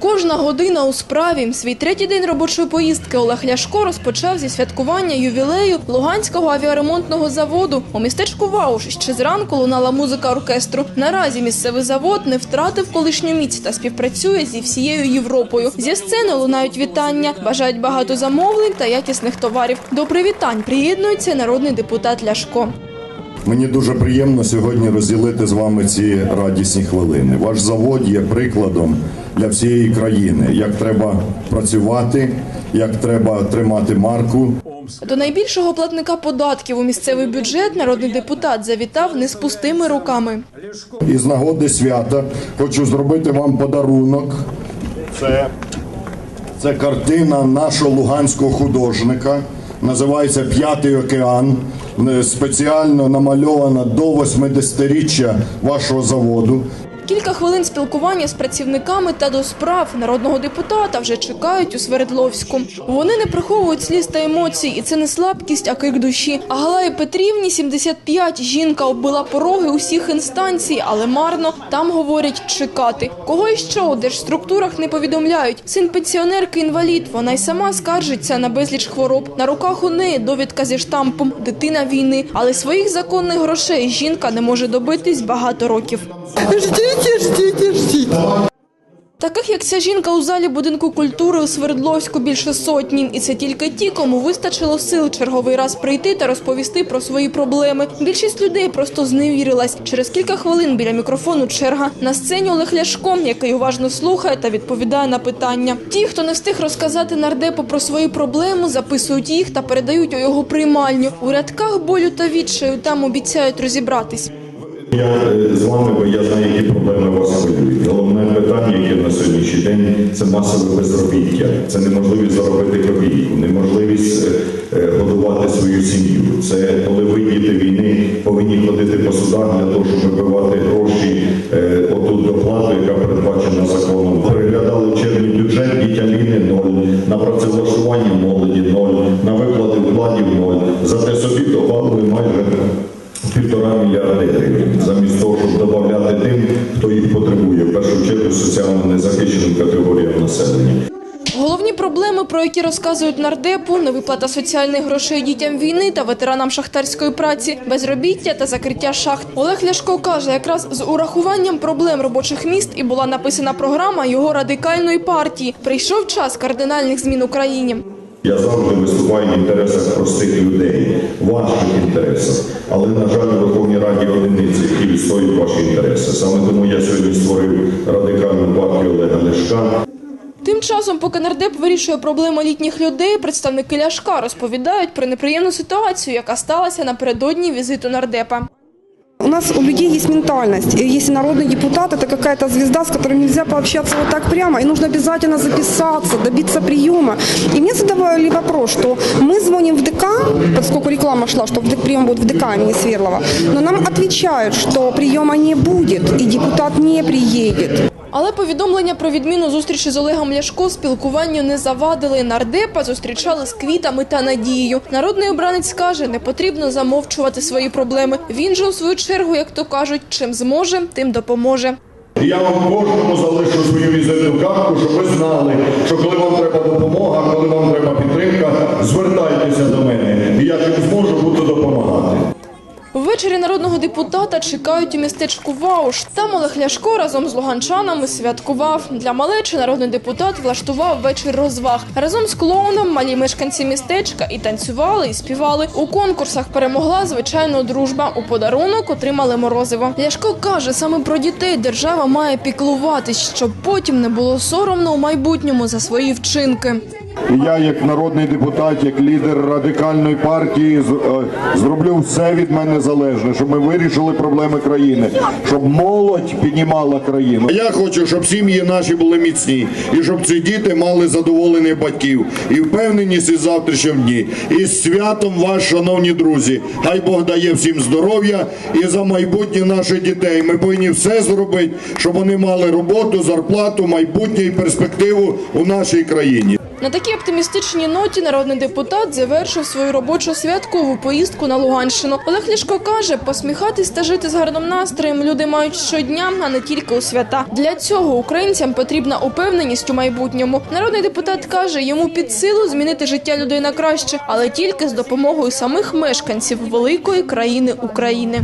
Кожна година у справі. Свій третій день робочої поїздки Олег Ляшко розпочав зі святкування ювілею Луганського авіаремонтного заводу. У містечку Вауш ще зранку лунала музика оркестру. Наразі місцевий завод не втратив колишню міць та співпрацює зі всією Європою. Зі сцени лунають вітання, бажають багато замовлень та якісних товарів. До привітань приєднується народний депутат Ляшко. Мені дуже приємно сьогодні розділити з вами ці радісні хвилини. Ваш завод є прикладом для всієї країни, як треба працювати, як треба тримати марку. До найбільшого платника податків у місцевий бюджет народний депутат завітав не з пустими руками. І з нагоди свята хочу зробити вам подарунок. Це, це картина нашого луганського художника. Називається П'ятий океан. Е, Спеціально намальована до 80-річчя вашого заводу. Кілька хвилин спілкування з працівниками та до справ народного депутата вже чекають у Свердловську. Вони не приховують сліз та емоцій, і це не слабкість, а крик душі. А Галаї Петрівні 75. Жінка оббила пороги усіх інстанцій, але марно там говорять чекати. Кого і що у держструктурах не повідомляють. Син пенсіонерки інвалід. Вона й сама скаржиться на безліч хвороб. На руках у неї довідка зі штампом дитина війни. Але своїх законних грошей жінка не може добитись багато років. Ждите, ждите, ждите. Таких, як ця жінка у залі будинку культури у Свердловську більше сотні. І це тільки ті, кому вистачило сил черговий раз прийти та розповісти про свої проблеми. Більшість людей просто зневірилась. Через кілька хвилин біля мікрофону черга. На сцені Олег Ляшко, який уважно слухає та відповідає на питання. Ті, хто не встиг розказати нардепу про свої проблеми, записують їх та передають у його приймальню. У рядках болю та відчаю там обіцяють розібратись. Я е, з вами, бо я знаю, які проблеми вас хвилюють. Головне питання, яке на сьогоднішній день, це масове безробіття. Це неможливість заробити копійку, неможливість е, е, годувати свою сім'ю. Це коли ви діти війни повинні ходити по судах для того, щоб вибивати гроші отут доплату, яка передбачена законом. Переглядали червні бюджет, дітям війни ноль, на працевлаштування ноль, півтора мільярди гривень, замість того, щоб додати тим, хто їх потребує, в першу чергу соціально незахищеним категоріям населення. Головні проблеми, про які розказують нардепу, невиплата соціальних грошей дітям війни та ветеранам шахтарської праці, безробіття та закриття шахт. Олег Ляшко каже, якраз з урахуванням проблем робочих міст і була написана програма його радикальної партії. Прийшов час кардинальних змін Україні. Я завжди виступаю в інтересах простих людей, ваших інтересах. Але, на жаль, у Верховній Раді одиниці, які відстоюють ваші інтереси. Саме тому я сьогодні створив радикальну партію Олега Ляшка. Тим часом, поки нардеп вирішує проблему літніх людей, представники Ляшка розповідають про неприємну ситуацію, яка сталася напередодні візиту нардепа У нас у людей есть ментальность. И если народный депутат, это какая-то звезда, с которой нельзя пообщаться вот так прямо. И нужно обязательно записаться, добиться приема. И мне задавали вопрос, что мы звоним в ДК, поскольку реклама шла, что вд- прием будет в ДК имени Сверлова. Но нам отвечают, что приема не будет, и депутат не приедет. Але повідомлення про відміну зустрічі з Олегом Ляшко спілкуванню не завадили. Нардепа зустрічали з квітами та надією. Народний обранець каже, не потрібно замовчувати свої проблеми. Він же у свою чергу, як то кажуть, чим зможе, тим допоможе. Я вам кожному залишу свою візитну картку, щоб ви знали, що коли вам народного депутата чекають у містечку Вауш. Там Олег Ляшко разом з луганчанами святкував. Для малечі народний депутат влаштував вечір розваг. Разом з клоуном малі мешканці містечка і танцювали, і співали. У конкурсах перемогла звичайно дружба. У подарунок отримали морозиво. Ляшко каже, саме про дітей держава має піклуватись, щоб потім не було соромно у майбутньому за свої вчинки. Я, як народний депутат, як лідер радикальної партії, е, зроблю все від мене залежне, щоб ми вирішили проблеми країни, щоб молодь піднімала країну. Я хочу, щоб сім'ї наші були міцні, і щоб ці діти мали задоволених батьків і впевненість із завтрашнім дні. І з святом вас, шановні друзі, хай Бог дає всім здоров'я і за майбутнє наших дітей. Ми повинні все зробити, щоб вони мали роботу, зарплату, майбутнє і перспективу у нашій країні. На такій оптимістичній ноті народний депутат завершив свою робочу святкову поїздку на Луганщину. Олег Ляшко каже, посміхатись та жити з гарним настроєм люди мають щодня, а не тільки у свята. Для цього українцям потрібна упевненість у майбутньому. Народний депутат каже, йому під силу змінити життя людей на краще, але тільки з допомогою самих мешканців великої країни України.